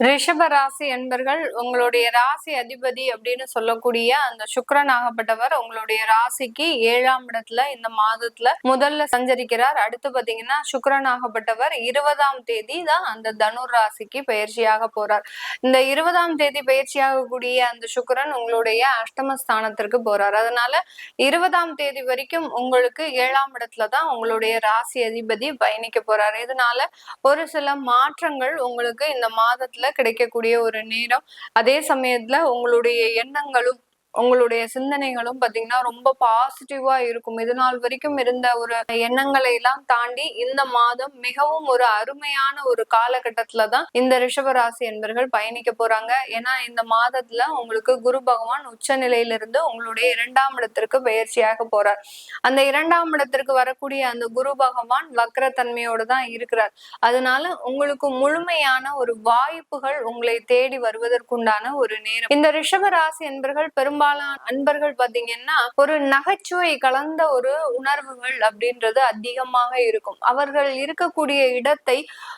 ரிஷப ராசி என்பர்கள் உங்களுடைய ராசி அதிபதி அப்படின்னு சொல்லக்கூடிய அந்த சுக்கரன் ஆகப்பட்டவர் உங்களுடைய ராசிக்கு ஏழாம் இடத்துல இந்த மாதத்துல முதல்ல சஞ்சரிக்கிறார். அடுத்து பாத்தீங்கன்னா சுக்கரன் ஆகப்பட்டவர் இருபதாம் தேதி தான் அந்த தனுர் ராசிக்கு பயிற்சியாக போறார். இந்த இருபதாம் தேதி பயிற்சியாகக்கூடிய அந்த சுக்கரன் உங்களுடைய அஷ்டமஸ்தானத்திற்கு போறார். அதனால இருபதாம் தேதி வரைக்கும் உங்களுக்கு ஏழாம் இடத்துல தான் உங்களுடைய ராசி அதிபதி பயணிக்க போறார். இதனால ஒரு சில மாற்றங்கள் உங்களுக்கு இந்த மாதத்துல கிடைக்கக்கூடிய ஒரு நேரம். அதே சமயத்துல உங்களுடைய எண்ணங்களும் உங்களுடைய சிந்தனைகளும் பாத்தீங்கன்னா ரொம்ப பாசிட்டிவா இருக்கும். இது நாள் வரைக்கும் இருந்த ஒரு எண்ணங்களை எல்லாம் தாண்டி இந்த மாதம் மிகவும் ஒரு அருமையான ஒரு காலகட்டத்துல தான் இந்த ரிஷபராசி என்பர்கள் பயணிக்க போறாங்க. ஏன்னா இந்த மாதத்துல உங்களுக்கு குரு பகவான் உச்ச நிலையிலிருந்து உங்களுடைய இரண்டாம் இடத்திற்கு பயிற்சியாக போறார். அந்த இரண்டாம் இடத்திற்கு வரக்கூடிய அந்த குரு பகவான் வக்ரத்தன்மையோடு தான் இருக்கிறார். அதனால உங்களுக்கு முழுமையான ஒரு வாய்ப்புகள் உங்களை தேடி வருவதற்குண்டான ஒரு நேரம். இந்த ரிஷபராசி என்பர்கள் பெரும்பாலும் பெரும்பாலான அன்பர்கள் பாத்தீங்கன்னா ஒரு நகைச்சுவை கலந்த ஒரு உணர்வுகள் அப்படின்றது அதிகமாக இருக்கும். அவர்கள் இருக்கக்கூடிய இடத்தை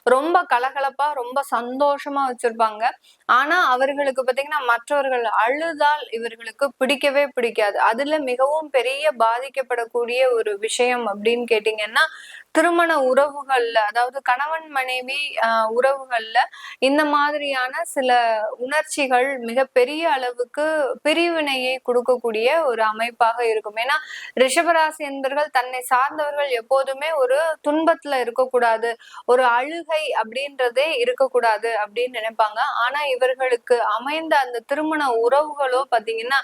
ரொம்ப கலகலப்பா ரொம்ப சந்தோஷமா வச்சிருப்பாங்க. ஆனா அவர்களுக்கு பாத்தீங்கன்னா மற்றவர்கள் அழுதால் இவர்களுக்கு பிடிக்கவே பிடிக்காது. அதுல மிகவும் பெரிய பாதிக்கப்படக்கூடிய ஒரு விஷயம் அப்படின்னு கேட்டீங்கன்னா திருமண உறவுகள்ல அதாவது கணவன் மனைவி ஆஹ் உறவுகள்ல இந்த மாதிரியான சில உணர்ச்சிகள் மிக பெரிய அளவுக்கு பிரிவினையை கொடுக்கக்கூடிய ஒரு அமைப்பாக இருக்கும். ஏன்னா ரிஷபராசி என்பர்கள் தன்னை சார்ந்தவர்கள் எப்போதுமே ஒரு துன்பத்துல இருக்கக்கூடாது. ஒரு அழுகை அப்படின்றதே இருக்கக்கூடாது அப்படின்னு நினைப்பாங்க. ஆனா இவர்களுக்கு அமைந்த அந்த திருமண உறவுகளோ பாத்தீங்கன்னா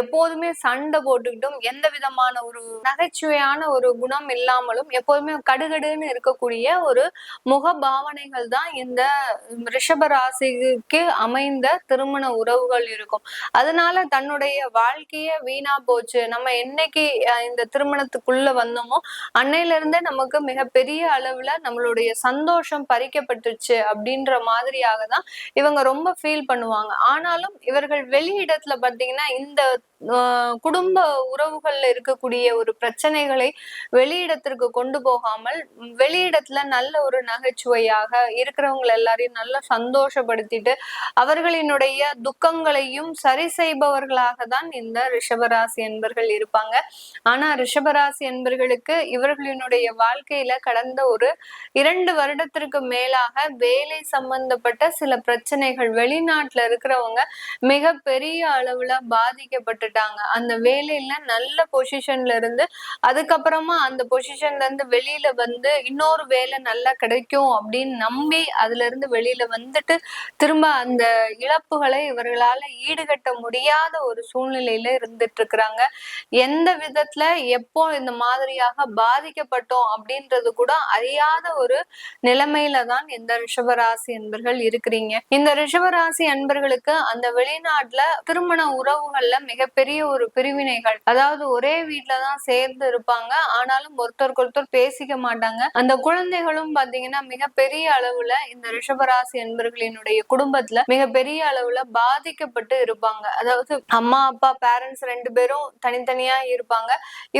எப்போதுமே சண்டை போட்டுக்கிட்டும் எந்த விதமான ஒரு நகைச்சுவையான ஒரு குணம் இல்லாமலும் எப்போதுமே கடுகடுன்னு இருக்கக்கூடிய ஒரு முக பாவனைகள் தான் இந்த ரிஷப ராசிக்கு அமைந்த திருமண உறவுகள் இருக்கும். அதனால தன்னுடைய வாழ்க்கைய வீணா போச்சு. நம்ம என்னைக்கு இந்த திருமணத்துக்குள்ள வந்தோமோ அன்னையில இருந்தே நமக்கு மிகப்பெரிய அளவுல நம்மளுடைய சந்தோஷம் பறிக்கப்பட்டுச்சு அப்படின்ற மாதிரியாக தான் இவங்க ரொம்ப ஃபீல் பண்ணுவாங்க. ஆனாலும் இவர்கள் வெளியிடத்துல பாத்தீங்கன்னா இந்த குடும்ப உறவுகள்ல இருக்கக்கூடிய ஒரு பிரச்சனைகளை வெளியிடத்திற்கு கொண்டு போகாமல் வெளியிடத்துல நல்ல ஒரு நகைச்சுவையாக இருக்கிறவங்க எல்லாரையும் நல்லா சந்தோஷப்படுத்திட்டு அவர்களினுடைய துக்கங்களையும் சரி செய்பவர்களாக தான் இந்த ரிஷபராசி என்பர்கள் இருப்பாங்க. ஆனா ரிஷபராசி என்பர்களுக்கு இவர்களினுடைய வாழ்க்கையில கடந்த ஒரு இரண்டு வருடத்திற்கு மேலாக வேலை சம்பந்தப்பட்ட சில பிரச்சனைகள் வெளிநாட்டுல இருக்கிறவங்க மிக பெரிய அளவுல பாதிக்கப்பட்டுட்டாங்க. அந்த வேலையில நல்ல பொசிஷன்ல இருந்து அதுக்கப்புறமா அந்த பொசிஷன்ல இருந்து வெளியில வந்து இன்னொரு வேலை நல்லா கிடைக்கும் அப்படின்னு நம்பி அதுல இருந்து வெளியில வந்துட்டு திரும்ப அந்த இழப்புகளை இவர்களால ஈடுகட்ட முடியாத ஒரு சூழ்நிலையில இருந்துட்டு இருக்கிறாங்க. எந்த விதத்துல எப்போ இந்த மாதிரியாக பாதிக்கப்பட்டோம் அப்படின்றது கூட அறியாத ஒரு நிலைமை நிலைமையில தான் இந்த ரிஷபராசி அன்பர்கள் இருக்கிறீங்க. இந்த ரிஷபராசி அன்பர்களுக்கு அந்த வெளிநாட்டுல திருமண உறவுகள்ல மிகப்பெரிய ஒரு பிரிவினைகள். அதாவது ஒரே வீட்டுலதான் சேர்ந்து இருப்பாங்க. ஆனாலும் ஒருத்தருக்கு ஒருத்தர் பேசிக்க மாட்டாங்க. அந்த குழந்தைகளும் பாத்தீங்கன்னா மிகப்பெரிய அளவுல இந்த ரிஷபராசி அன்பர்களினுடைய குடும்பத்துல மிகப்பெரிய அளவுல பாதிக்கப்பட்டு இருப்பாங்க. அதாவது அம்மா அப்பா பேரண்ட்ஸ் ரெண்டு பேரும் தனித்தனியா இருப்பாங்க.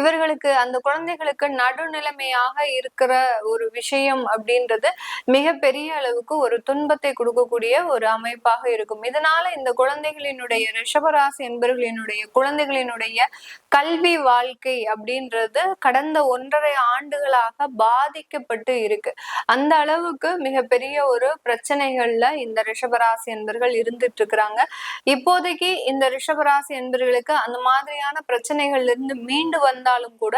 இவர்களுக்கு அந்த குழந்தைகளுக்கு நடுநிலைமையாக இருக்கிற ஒரு விஷயம் அப்படின்றது மிகப்பெரிய அளவுக்கு ஒரு துன்பத்தை கொடுக்கக்கூடிய ஒரு அமைப்பாக இருக்கும். இதனால இந்த குழந்தைகளினுடைய ரிஷபராசி என்பர்களினுடைய குழந்தைகளினுடைய கல்வி வாழ்க்கை அப்படின்றது கடந்த ஒன்றரை ஆண்டுகளாக பாதிக்கப்பட்டு இருக்கு. அந்த அளவுக்கு மிகப்பெரிய ஒரு பிரச்சனைகள்ல இந்த ரிஷபராசி என்பர்கள் இருந்துட்டு இருக்கிறாங்க இப்போதைக்கு இந்த ரிஷபராசி என்பர்களுக்கு அந்த மாதிரியான பிரச்சனைகள்ல இருந்து மீண்டு வந்தாலும் கூட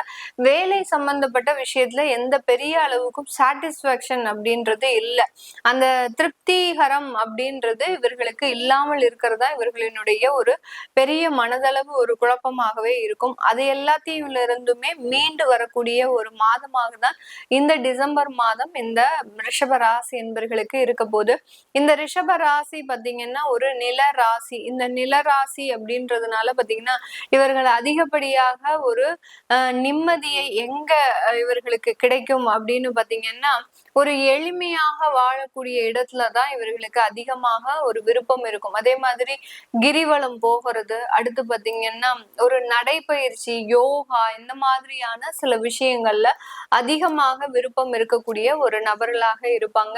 வேலை சம்பந்தப்பட்ட விஷயத்துல எந்த பெரிய அளவுக்கும் சாட்டிஸ்பாக்சன் அப்படின்றது இல்லை. அந்த திருப்திகரம் அப்படின்றது இவர்களுக்கு இல்லாமல் இருக்கிறதா இவர்களினுடைய ஒரு பெரிய மனதளவு ஒரு குழப்பமாகவே இருக்கும். அது எல்லாத்தையும் இருந்துமே மீண்டு வரக்கூடிய ஒரு மாதமாக தான் இந்த டிசம்பர் மாதம் இந்த ரிஷப ராசி என்பர்களுக்கு இருக்க போது. இந்த ரிஷப ராசி பாத்தீங்கன்னா ஒரு நில ராசி. இந்த நில ராசி அப்படின்றதுனால பாத்தீங்கன்னா இவர்கள் அதிகப்படியாக ஒரு நிம்மதியை எங்க இவர்களுக்கு கிடைக்கும் அப்படின்னு பாத்தீங்கன்னா ஒரு எளிமையாக வாழக்கூடிய இடத்துலதான் இவர்களுக்கு அதிகமாக ஒரு விருப்பம் இருக்கும். அதே மாதிரி கிரிவலம் போகிறது அடுத்து பாத்தீங்கன்னா ஒரு நடைப்பயிற்சி யோகா இந்த மாதிரியான சில விஷயங்கள்ல அதிகமாக விருப்பம் இருக்கக்கூடிய ஒரு நபர்களாக இருப்பாங்க.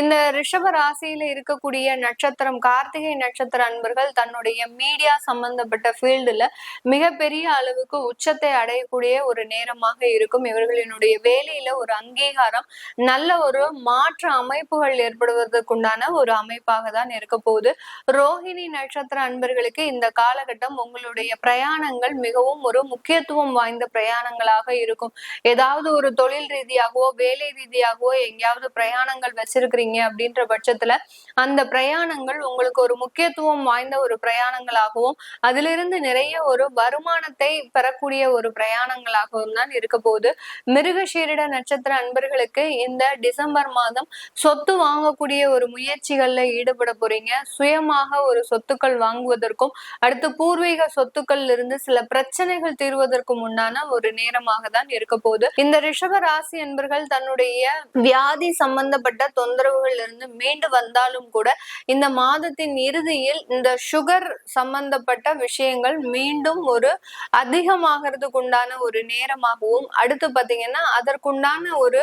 இந்த ரிஷப ராசியில இருக்கக்கூடிய நட்சத்திரம் கார்த்திகை நட்சத்திர அன்பர்கள் தன்னுடைய மீடியா சம்பந்தப்பட்ட ஃபீல்டுல மிகப்பெரிய அளவுக்கு உச்சத்தை அடையக்கூடிய ஒரு நேரமாக இருக்கும். இவர்களினுடைய வேலையில ஒரு அங்கீகாரம் நல்ல ஒரு மாற்று அமைப்புகள் ஏற்படுவதற்குண்டான ஒரு அமைப்பாக தான் இருக்க போகுது. ரோஹிணி நட்சத்திர அன்பர்களுக்கு இந்த காலகட்டம் உங்களுடைய பிரயாணங்கள் மிகவும் ஒரு முக்கியத்துவம் வாய்ந்த பிரயாணங்களாக இருக்கும். ஏதாவது ஒரு தொழில் ரீதியாகவோ வேலை ரீதியாகவோ எங்கேயாவது பிரயாணங்கள் வச்சிருக்கிறீங்க அப்படின்ற பட்சத்துல அந்த பிரயாணங்கள் உங்களுக்கு ஒரு முக்கியத்துவம் வாய்ந்த ஒரு பிரயாணங்களாகவும் அதிலிருந்து நிறைய ஒரு வருமானத்தை பெறக்கூடிய ஒரு பிரயாணங்களாகவும் தான் இருக்க போகுது. மிருகஷீரிட நட்சத்திர அன்பர்களுக்கு இந்த டிசம்பர் மாதம் சொத்து வாங்கக்கூடிய ஒரு முயற்சிகள்ல ஈடுபட போறீங்க. சுயமாக ஒரு சொத்துக்கள் வாங்குவதற்கும் அடுத்து பூர்வீக சொத்துக்கள் இருந்து சில பிரச்சனைகள் தீர்வதற்கும் உண்டான ஒரு நேரமாக தான் இருக்க போகுது. இந்த ரிஷப ராசி என்பர்கள் தன்னுடைய வியாதி சம்பந்தப்பட்ட தொந்தரவுகள் இருந்து மீண்டு வந்தாலும் கூட இந்த மாதத்தின் இறுதியில் இந்த சுகர் சம்பந்தப்பட்ட விஷயங்கள் மீண்டும் ஒரு அதிகமாகிறதுக்கு உண்டான ஒரு நேரமாகவும் அடுத்து பாத்தீங்கன்னா அதற்குண்டான ஒரு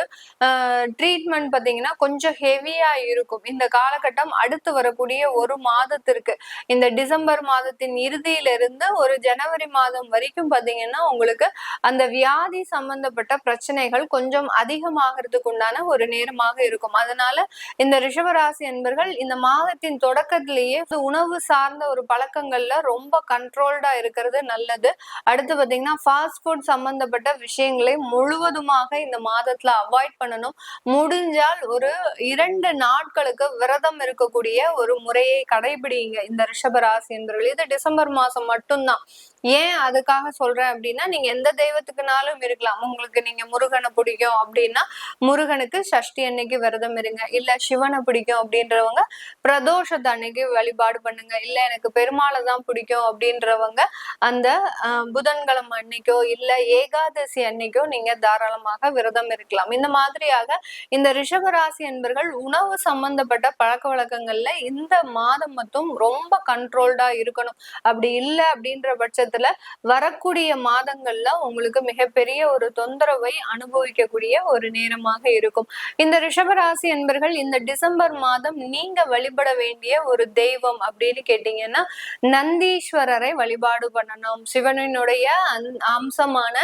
ட்ரீ ட்ரீட்மெண்ட் பார்த்தீங்கன்னா கொஞ்சம் ஹெவியா இருக்கும். இந்த காலகட்டம் அடுத்து வரக்கூடிய ஒரு மாதத்திற்கு. இந்த டிசம்பர் மாதத்தின் இறுதியிலிருந்து ஒரு ஜனவரி மாதம் வரைக்கும் பார்த்தீங்கன்னா உங்களுக்கு அந்த வியாதி சம்பந்தப்பட்ட பிரச்சனைகள் கொஞ்சம் அதிகமாகிறதுக்கு உண்டான ஒரு நேரமாக இருக்கும். அதனால இந்த ரிஷபராசி என்பர்கள் இந்த மாதத்தின் தொடக்கத்திலேயே உணவு சார்ந்த ஒரு பழக்கங்கள்ல ரொம்ப கண்ட்ரோல்டா இருக்கிறது நல்லது. அடுத்து பாத்தீங்கன்னா ஃபாஸ்ட் ஃபுட் சம்பந்தப்பட்ட விஷயங்களை முழுவதுமாக இந்த மாதத்துல அவாய்ட் பண்ணணும். முடிஞ்சால் ஒரு இரண்டு நாட்களுக்கு விரதம் இருக்கக்கூடிய ஒரு முறையை கடைபிடிங்க. இந்த ரிஷபராசி என்பர்கள். இது டிசம்பர் மாசம் மட்டும்தான். ஏன் அதுக்காக சொல்றேன் அப்படின்னா நீங்க எந்த தெய்வத்துக்குனாலும் இருக்கலாம். உங்களுக்கு நீங்க முருகனை பிடிக்கும் அப்படின்னா முருகனுக்கு சஷ்டி அன்னைக்கு விரதம் இருங்க. இல்ல சிவனை பிடிக்கும் அப்படின்றவங்க பிரதோஷத்தை அன்னைக்கு வழிபாடு பண்ணுங்க. இல்ல எனக்கு பெருமாளை தான் பிடிக்கும் அப்படின்றவங்க அந்த புதன்கிழமை அன்னைக்கோ இல்ல ஏகாதசி அன்னைக்கோ நீங்க தாராளமாக விரதம் இருக்கலாம். இந்த மாதிரியாக இந்த ரிஷபராசி என்பர்கள் உணவு சம்பந்தப்பட்ட பழக்க வழக்கங்கள்ல இந்த மாதம் மட்டும் ரொம்ப கண்ட்ரோல்டா இருக்கணும். அப்படி இல்லை அப்படின்ற பட்சத்துல வரக்கூடிய மாதங்கள்ல உங்களுக்கு மிகப்பெரிய ஒரு தொந்தரவை அனுபவிக்கக்கூடிய ஒரு நேரமாக இருக்கும். இந்த ரிஷபராசி என்பர்கள் இந்த டிசம்பர் மாதம் நீங்க வழிபட வேண்டிய ஒரு தெய்வம் அப்படின்னு கேட்டீங்கன்னா நந்தீஸ்வரரை வழிபாடு பண்ணணும். சிவனினுடைய அம்சமான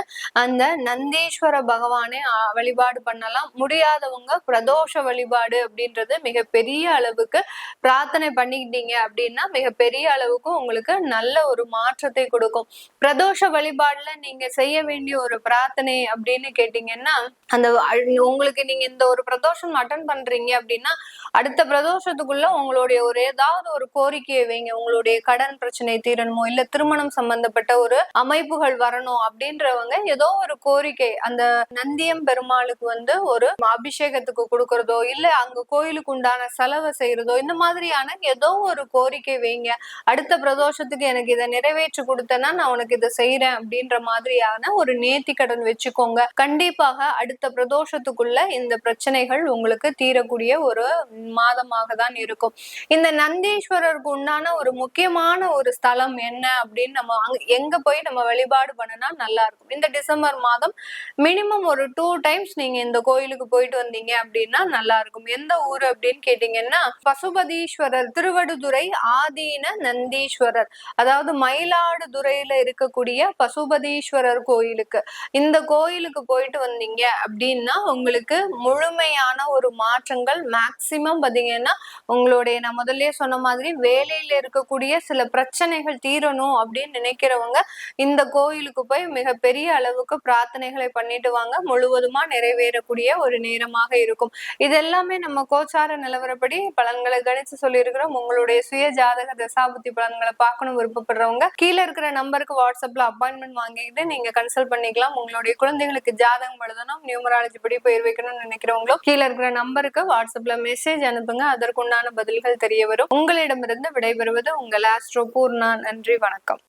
அந்த நந்தீஸ்வர பகவானை வழிபாடு பண்ணலாம். முடியாதவங்க பிரதோஷ வழிபாடு அப்படின்றது மிகப்பெரிய அளவுக்கு பிரார்த்தனை பண்ணிக்கிட்டீங்க அப்படின்னா மிகப்பெரிய அளவுக்கு உங்களுக்கு நல்ல ஒரு மாற்றத்தை கொடுக்கும். பிரதோஷ வழிபாடுல நீங்க செய்ய வேண்டிய ஒரு பிரார்த்தனை அப்படின்னு கேட்டீங்கன்னா அந்த உங்களுக்கு நீங்க இந்த ஒரு பிரதோஷம் அட்டன் பண்றீங்க அப்படின்னா அடுத்த பிரதோஷத்துக்குள்ள உங்களுடைய ஒரு ஏதாவது ஒரு கோரிக்கையை வைங்க. உங்களுடைய கடன் பிரச்சனை தீரணுமோ இல்ல திருமணம் சம்பந்தப்பட்ட ஒரு அமைப்புகள் வரணும் அப்படின்றவங்க ஏதோ ஒரு கோரிக்கை அந்த நந்தியம் பெருமாளுக்கு வந்து ஒரு அபிஷேகத்துக்கு கொடுக்கறதோ இல்ல அங்க கோயிலுக்கு உண்டான செலவு செய்யறதோ இந்த மாதிரியான ஏதோ ஒரு கோரிக்கை வைங்க. அடுத்த பிரதோஷத்துக்கு எனக்கு இதை நிறைவேற்றி கொடுத்தேன்னா நான் உனக்கு இதை செய்யறேன் அப்படின்ற மாதிரியான ஒரு நேர்த்தி கடன் வச்சுக்கோங்க. கண்டிப்பாக அடுத்த பிரதோஷத்துக்குள்ள இந்த பிரச்சனைகள் உங்களுக்கு தீரக்கூடிய ஒரு மாதமாக தான் இருக்கும். இந்த நந்தீஸ்வரருக்கு உண்டான ஒரு முக்கியமான ஒரு ஸ்தலம் என்ன அப்படின்னு நம்ம எங்க போய் நம்ம வழிபாடு பண்ணனா நல்லா இருக்கும். இந்த டிசம்பர் மாதம் மினிமம் ஒரு டூ டைம்ஸ் நீங்க இந்த கோயிலுக்கு போயிட்டு வந்தீங்க அப்படின்னா நல்லா இருக்கும். எந்த ஊர் அப்படின்னு கேட்டீங்கன்னா பசுபதீஸ்வரர் திருவடுதுறை ஆதீன நந்தீஸ்வரர். அதாவது மயிலாடுதுறை மயிலாடுதுறையில இருக்கக்கூடிய பசுபதீஸ்வரர் கோயிலுக்கு. இந்த கோயிலுக்கு போயிட்டு வந்தீங்க அப்படின்னா உங்களுக்கு முழுமையான ஒரு மாற்றங்கள் மேக்சிமம் பாத்தீங்கன்னா உங்களுடைய நான் முதல்ல சொன்ன மாதிரி வேலையில இருக்கக்கூடிய சில பிரச்சனைகள் தீரணும் அப்படின்னு நினைக்கிறவங்க இந்த கோயிலுக்கு போய் மிகப்பெரிய அளவுக்கு பிரார்த்தனைகளை பண்ணிட்டு வாங்க. முழுவதுமா நிறைவேறக்கூடிய ஒரு நேரமாக இருக்கும். இது எல்லாமே நம்ம கோச்சார நிலவரப்படி பலன்களை கணிச்சு சொல்லியிருக்கிறோம். உங்களுடைய சுய ஜாதக தசாபுத்தி பலன்களை பார்க்கணும் விருப்பப்படுறவங்க. கீழே இருக்கிற நம்ம நம்பருக்கு வாட்ஸ்அப்ல அப்பாயின்மெண்ட் வாங்கிட்டு நீங்க கன்சல்ட் பண்ணிக்கலாம். உங்களுடைய குழந்தைகளுக்கு ஜாதகம் எழுதணும் நியூமராலஜி படி பெயர் வைக்கணும்னு நினைக்கிறவங்களும் கீழே இருக்கிற நம்பருக்கு வாட்ஸ்அப்ல மெசேஜ் அனுப்புங்க. அதற்குண்டான பதில்கள் தெரிய வரும். உங்களிடமிருந்து விடைபெறுவது உங்கள் ஆஸ்ட்ரோ பூர்ணா நன்றி வணக்கம்.